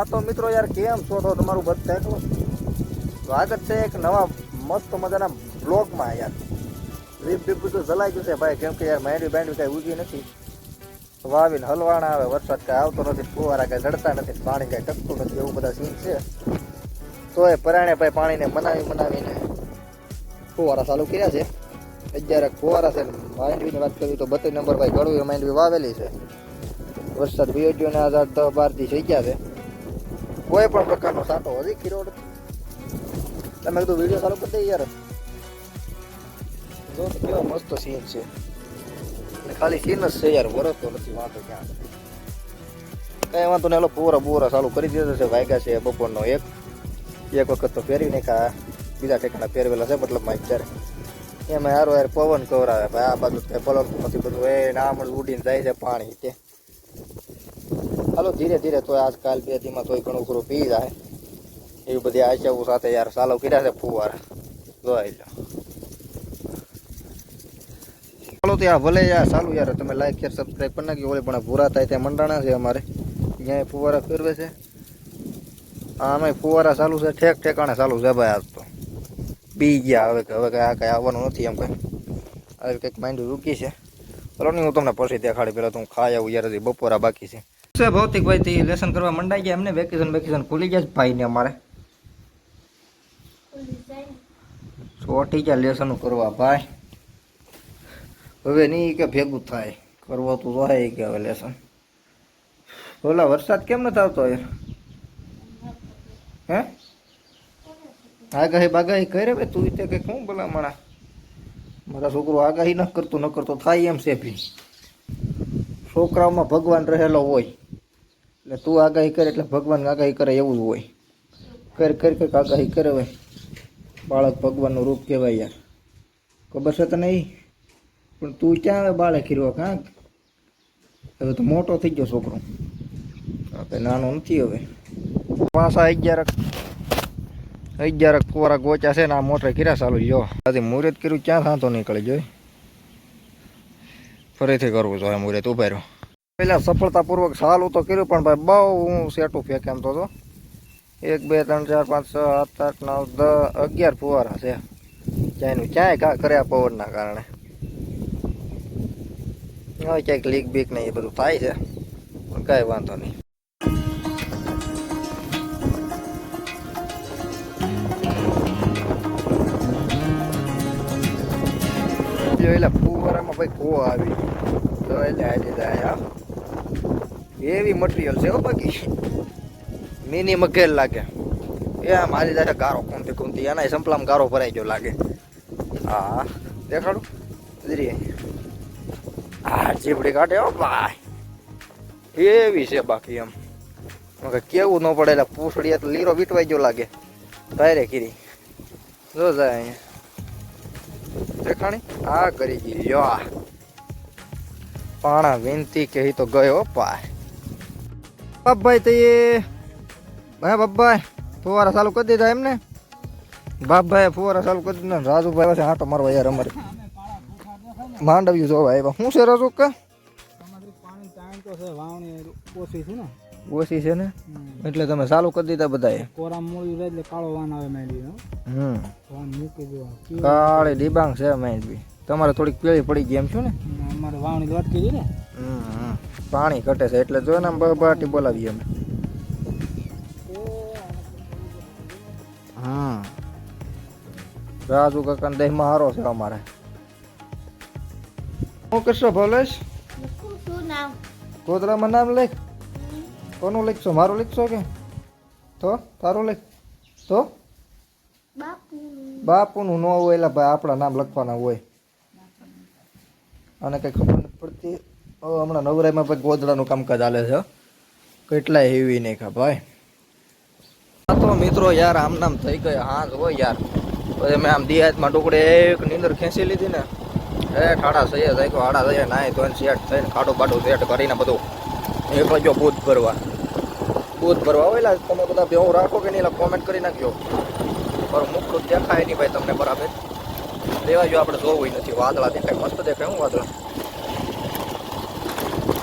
હા તો મિત્રો યાર, કેમ છો? તો તમારું બધા એટલું સ્વાગત છે એક નવા મસ્ત મજાના બ્લોગમાં યાર. રીપ બીપ બધું જલાઈ ગયું છે ભાઈ. કેમ કે યાર, માંડવી બાંડવી કાંઈ ઉગી નથી. વાવીને હલવાણા આવે, વરસાદ કાંઈ આવતો નથી, ફુવારા કાંઈ જડતા નથી, પાણી કાંઈ ટકતું નથી, એવું બધા સીન છે. તો એ પરાણે ભાઈ પાણીને મનાવી મનાવીને ફુવારા ચાલુ કર્યા છે. અત્યારે ફુવારા છે માંડવીની વાત કરવી તો બત્રીસ નંબર ભાઈ ગળવી માંડવી વાવેલી છે. વરસાદ વિયો ગયો ને આઝાદ દસ, બાર દી થઈ ગયા છે. કોઈ પણ પ્રકારનો સાટો હજી ખીરો તમે કીધું વીડિયો ચાલુ કરી દે યાર. જો કેવો મસ્ત સીન છે. ખાલી સીન જ છે યાર, વરસતો નથી વાંધો ક્યાં. કઈ વાંધો ને એલો પૂરા પૂરા ચાલુ કરી દીધો છે, વાગ્યા છે બપોરનો એક. એક વખત તો ફેરવી નાખ્યા. બીજા ઠેકાણા પહેરવેલા છે, મતલબમાં અત્યારે. એમાં હારો યાર પવન કવરાવે, ભાઈ આ બાજુ કઈ પલળતું નથી બધું. એ નામ ઉડીને જાય છે પાણી તે. હાલો, ધીરે ધીરે તો આજકાલ બે દીમાં તોય ઘણું ખરું પી જાય. એવી બધી આશાઓ સાથે યાર. ચાલુ કર્યા છે ફુવારા. જોઈ લો. ચાલો, તો યાર, ભલે યાર, ચાલુ યાર. તમે લાઈક શેર સબસ્ક્રાઈબ કરી નાખી ઓલી પણ ભૂરા થાય ત્યાં મંડાણા છે અમારે. ત્યાં ફુવારા ફેરવે છે. આમે ફુવારા ચાલુ છે. ઠેક ઠેકાણે ચાલુ છે ભાઈ આજ તો. બી ગયા. હવે હવે કઈ આ કઈ આવવાનું નથી એમ કઈ. હવે કંઈક માઇન્ડ રૂકી છે. ચલો નહીં હું તમને પછી દેખાડી, પેલા તો હું ખાઈ આવું યાર બપોરા બાકી છે. છે, ભૌતિક ભાઈ તે લેસન કરવા મંડાઈ ગયા, એમને વેકેશન વેકેશન ખુલી ગયા છે ભાઈને અમારે. ચોટી ગયા લેસન કરવા ભાઈ. હવે નહીં કે ભેગું થાય. કરવા તો થાય કે હવે લેસન. ઓલા વરસાદ કેમ નથી આવતો હે? આગાહી બાગાહી કરે ભાઈ, તું તે કંઈક શું બોલા મારા મારા છોકરો આગાહી ન કરતો ન કરતો થાય એમ છે ભી. છોકરાઓમાં ભગવાન રહેલો હોય. એટલે તું આગાહી કરે એટલે ભગવાન આગાહી કરે એવું હોય. કર કર કર, આગાહી કરે હોય બાળક ભગવાનનું રૂપ કહેવાય યાર. ખબર છે તને નહીં પણ તું ક્યાં હવે બાળક હીરો કાં હવે તો મોટો થઈ ગયો છોકરો. આ નાનો નથી હવે. પાછા અગિયાર અગિયાર કોરા ગોચા છે ને આ મોટરે કિરા ચાલુ જો. આથી મુહૂર્ત કર્યું, ક્યાં થાતો નીકળી જોઈ. ફરીથી કરવું જોઈએ મુહૂર્ત ઊભા રહ્યો પહેલાં સફળતાપૂર્વક સારું તો કર્યું, પણ ભાઈ બહુ હું સેટું ફેંકેમ તો એક, બે, ત્રણ, ચાર, પાંચ, છ, સાત, આઠ, નવ, દસ, અગિયાર ફુવારા છે. ક્યાંયનું ક્યાંય કર્યા પવનના કારણે. હવે ક્યાંક લીક બીક ને એ બધું થાય છે. પણ કાંઈ વાંધો નહીં. એટલે ફુવારામાં ભાઈ કો આવી તો એટલે આજે જાય, હા. એવી મટીરિયલ છે બાકી. મિની મગેલ લાગે. એ મારી દાદા ગારો કુંતી કુંતી એના સંપલામાં ગારો ભરાઈ ગયો લાગે. હા, દેખાડું? જરી હા ચીપડી કાઢે, હો ભાઈ. એવી છે બાકી એમ. કેવું ન પડે, એટલે પૂછડી એટલે લીરો વીટવાઈ ગયો લાગે. તારે કીરી જો જાય અહીંયા. દેખાણી? આ કરી ગઈ. આ. પાણા વિનતી કહી તો ગયો પાય બાપભાઈ તો એ હે બાપભાઈ ફુવારા ચાલુ કરી દીધા એમને. બાપભાઈ ફુવારા ચાલુ કરી દીધા રાજુભાઈ પાસે તો મારવા યાર અમારે. માંડવ્યું જોવા આવ્યા શું છે રાજુ કા? ઓછી છે ને? એટલે તમે ચાલુ કરી દીધા બધાએ. કોરા મૂળી રહે એટલે કાળો વાન આવે માંડી હમ. વાન મૂકી દેવા કાળી ડિબાંગ છે મેં બી. તમારે થોડીક પેળી પડી ગઈ એમ છું ને? અમારે વાવણી લટકી છે ને. હમ. પાણી ઘટે છે એટલે જો ને બહારથી બોલાવીએ અમે. હમ રાજુ કાકા દહીંમાં હારો છે અમારે. શું કરશો ભોલેશ? ગોદડામાં નામ. લખ. કોનું લખશો? મારું લખશો કે? તો? તારું લખ. તો? બાપુનું. ન હોય એટલે ભાઈ આપણા નામ લખવાના હોય. અને કઈ ખબર નથી પડતી. હમણાં નવરાઈમાં ભાઈ ગોદડાનું કામકાજ ચાલે છે. કેટલાય હેવી નહીં ખા ભાઈ. આ તો મિત્રો યાર આમ નામ થઈ ગયા હાથ હોય યાર. પછી મેં આમ દિહાતમાં ટુકડે એક નીંદર ખેંચી લીધી ને. એ ઠાડા સૈયા થઈ ગયો હાડા થઈ નાય તો સેટ થઈને ખાડું બાડું સેટ કરીને બધું. એક જો ભૂત ભરવા. ભૂત ભરવા હોય તમે બધા બેવું રાખો કે નહીં કોમેન્ટ કરી નાખજો. પણ મુખ દેખાય નહીં ભાઈ તમને બરાબર. દેવા જો આપણે જોવું નથી. વાદળા દેખાય, મસ્ત દેખાય, હું વાદળા?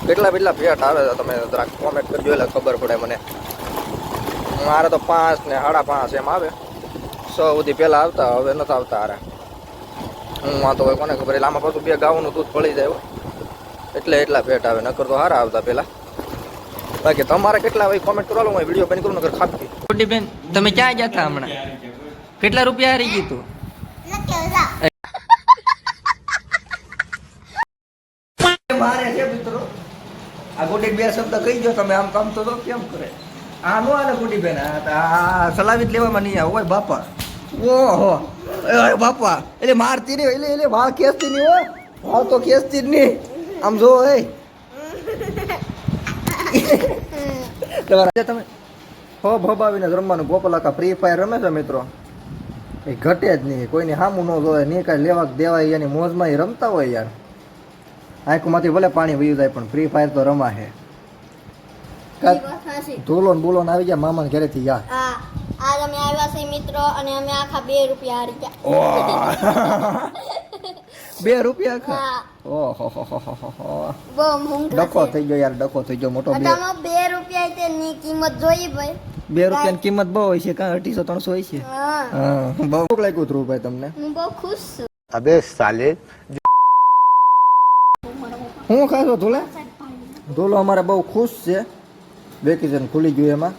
કેટલા કેટલા ફેટ આવે છે તમે જરાક કોમેન્ટ કરજો, એટલે ખબર પડે મને. મારે તો પાંચ ને સાડા પાંચ એમ આવે. સો સુધી પહેલાં આવતા, હવે નથી આવતા હારા. હું વાંધો હોય કોને ખબર, એટલે આમાં પાછું બે ગાઉનું દૂધ પડી જાય એટલે એટલા ફેટ આવે, નકર તો હારા આવતા પહેલા. બાકી તમારે કેટલા હોય કોમેન્ટ કરો હું વીડિયો બંધ કરું, નકર ખાપી. બેન, તમે ક્યાં ગયા હતા હમણાં? કેટલા રૂપિયા હારી ગયું તું મારે છે મિત્રો ગોટી બે શબ્દ કહી દો તમે, આમ કામ તો કેમ કરે? આ નો આને ગોટી બેન, આ સલાવી જ લેવામાં નહીં આવે હોય બાપા. ઓહો બાપા, એટલે મારતી નહીં, એટલે એટલે વાળ ખેંચતી નહીં હો. વાળ તો ખેંચતી જ નહીં. આમ જો, એ. તમારા તમે હો ભબાવીને રમવાનું. ગોપલાકા ફ્રી ફાયર રમે છે મિત્રો. એ ઘટે જ નહીં. કોઈને સામું ન જોવે, નહીં કાંઈ લેવા દેવાય, એની મોજમાં એ રમતા હોય યાર. આંખમાંથી ભલે પાણી વયું જાય પણ ફ્રી ફાયર તો રમા હે. ધોલો ને બોલો આવી ગયા મામા ઘરેથી યાર. આજ અમે આવ્યા છે મિત્રો અને અમે આખા બે રૂપિયા હારી ગયા બે રૂપિયા આખા? ઓહો ડખો થઈ ગયો યાર ડખો થઈ ગયો મોટો બે. બે રૂપિયા તેની કિંમત જોઈ ભાઈ. બે રૂપિયાની કિંમત બહુ હોય છે કાં અઢીસો ત્રણસો હોય છે? બહુ લાગ્યું ભાઈ તમને. હું બહુ ખુશ છું. અબે સાલે હું ખાશો ધૂલા ધૂલો અમારે બહુ ખુશ છે. વેકેશન ખુલી ગયું એમાં.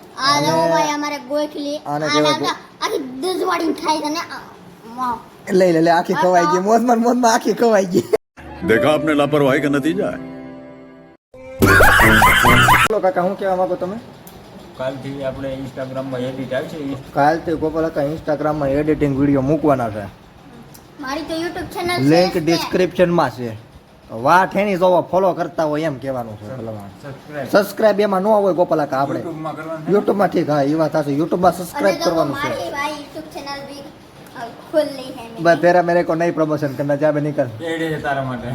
લઈ લે આખી ખવાઈ ગઈ. મોજમાં મોજમાં આખી ખવાઈ ગઈ. દેખા આપને લાપરવાહી કે નતીજા કાકા હું કહેવા માંગો તમે? કાલથી આપણે ઇન્સ્ટાગ્રામમાં એડિટ કાલથી ગોપાલ કાકા ઇન્સ્ટાગ્રામમાં એડિટિંગ વીડિયો મૂકવાના છે. મારી તો યુટ્યુબ ચેનલ ડિસ્ક્રિપ્શનમાં છે. વાહ ઠેની જોવો ફોલો કરતા હોય એમ કહેવાનું છે ભલામાં સબસ્ક્રાઇબ એમાં ન હોય ગોપાલાકા આપણે. યુટ્યુબમાં ઠીક હા એ વાત થશે યુટ્યુબમાં સબસ્ક્રાઇબ કરવાનું છે. બસ તેરા મેરે કો નહીં પ્રમોશન કરના જા બે નીકળ. તારા માટે.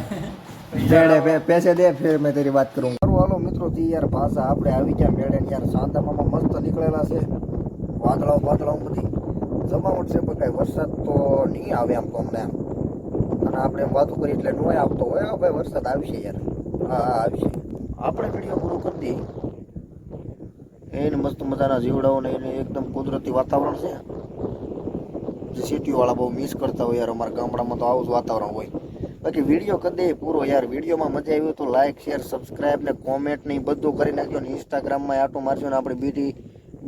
જેડે પૈસે દે ફેર મેં તેરી વાત કરું. મારું હાલો મિત્રો તી યાર ભાષા આપણે આવી ગયા મેળે યાર સાંતામાં મસ્ત નીકળેલા છે. વાદળો વાદળો બધી. જમાવટ છે પણ વરસાદ તો નહીં આવે આમ તો અમને અને આપણે વાતો કરી એટલે નોય આવતો હોય. હા વરસાદ આવશે યાર. હા હા આવશે આપણે વીડિયો પૂરો કરી દઈએ. એને મસ્ત મજાના જીવડાઓને એને એકદમ કુદરતી વાતાવરણ છે. જે સિટીવાળા બહુ મિસ કરતા હોય યાર. અમારા ગામડામાં તો આવું જ વાતાવરણ હોય. બાકી વીડિયો કરી દઈએ પૂરો યાર. વિડીયોમાં મજા આવી તો લાઇક શેર સબસ્ક્રાઇબ ને કોમેન્ટ ને બધું કરી નાખજો. ને ઇન્સ્ટાગ્રામમાં આટો મારજો ને આપણી બીડી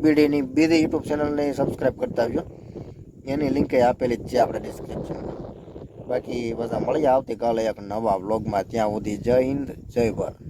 બીડીની બીજી યુટ્યુબ ચેનલને સબસ્ક્રાઈબ કરતા આવજો. એની લિંક આપેલી જ છે આપણે ડિસ્ક્રિપ્શનમાં બાકી બધા મળીએ આવતીકાલે એક નવા વ્લોગમાં ત્યાં સુધી જય હિન્દ જય ભારત.